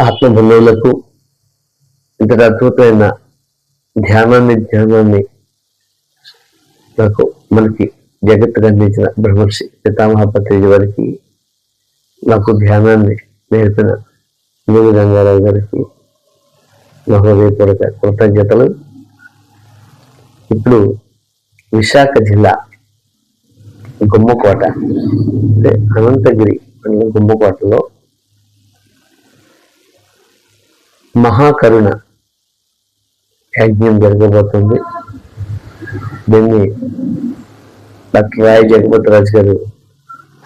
ఆత్మబంధువులకు ఇంతటి అద్భుతమైన ధ్యానాన్ని ధ్యానాన్ని నాకు మనకి జగత్తుకు అందించిన బ్రహ్మర్షి పితామహ పత్రిక వారికి నాకు ధ్యానాన్ని నేర్పిన మూడు గంగారావు గారికి నా హృదయపూర్వక కృతజ్ఞతలు. ఇప్పుడు విశాఖ జిల్లా గుమ్మకోట అంటే అనంతగిరి గుమ్మకోటలో మహాకరుణ. యజ్ఞం జరగబోతుంది. దీన్ని డాక్టర్ రాయ్ జగపతి రాజు గారు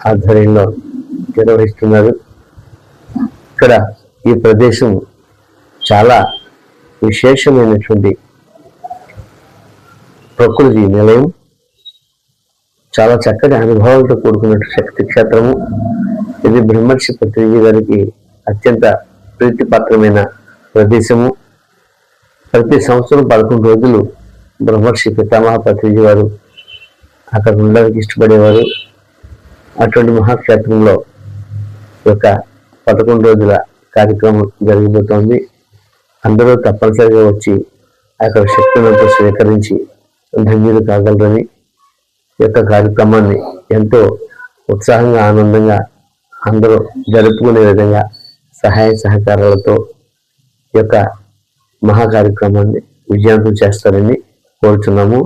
ఆధ్వర్యంలో నిర్వహిస్తున్నారు. ఇక్కడ ఈ ప్రదేశం చాలా విశేషమైనటువంటి ప్రకృతి నిలయం. చాలా చక్కటి అనుభవాలతో కూడుకున్నట్టు శక్తి క్షేత్రము. ఇది బ్రహ్మర్షి పత్రిజీ గారికి అత్యంత ప్రీతిపాత్రమైన ప్రదేశము. ప్రతి సంవత్సరం పదకొండు రోజులు బ్రహ్మర్షి పితామహ పత్రిజీ వారు అక్కడ ఉండడానికి ఇష్టపడేవారు. అటువంటి మహాక్షేత్రంలో ఒక పదకొండు రోజుల కార్యక్రమం జరిగిపోతోంది. అందరూ తప్పనిసరిగా వచ్చి అక్కడ శక్తులతో స్వీకరించి ధన్యులు కాగలరని ఈ యొక్క కార్యక్రమాన్ని ఎంతో ఉత్సాహంగా ఆనందంగా అందరూ జరుపుకునే విధంగా సహాయ సహకారాలతో యొక్క మహా కార్యక్రమాన్ని విజయవంతం చేస్తారని కోరుతున్నాము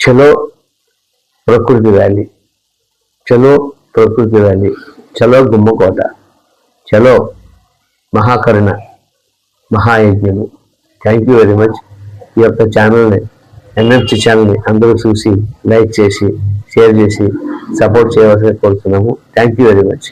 చలో ప్రకృతి వ్యాలీ చలో ప్రకృతి వ్యాలీ చలో గుమ్మకోట. చలో మహాకరుణ మహాయజ్ఞము. థ్యాంక్ యూ వెరీ మచ్ ఈ యొక్క ఛానల్ని ఎన్ఎఫ్సి ఛానల్ని అందరూ చూసి లైక్ చేసి షేర్ చేసి సపోర్ట్ చేయవలసిన కోరుతున్నాము థ్యాంక్ యూ వెరీ మచ్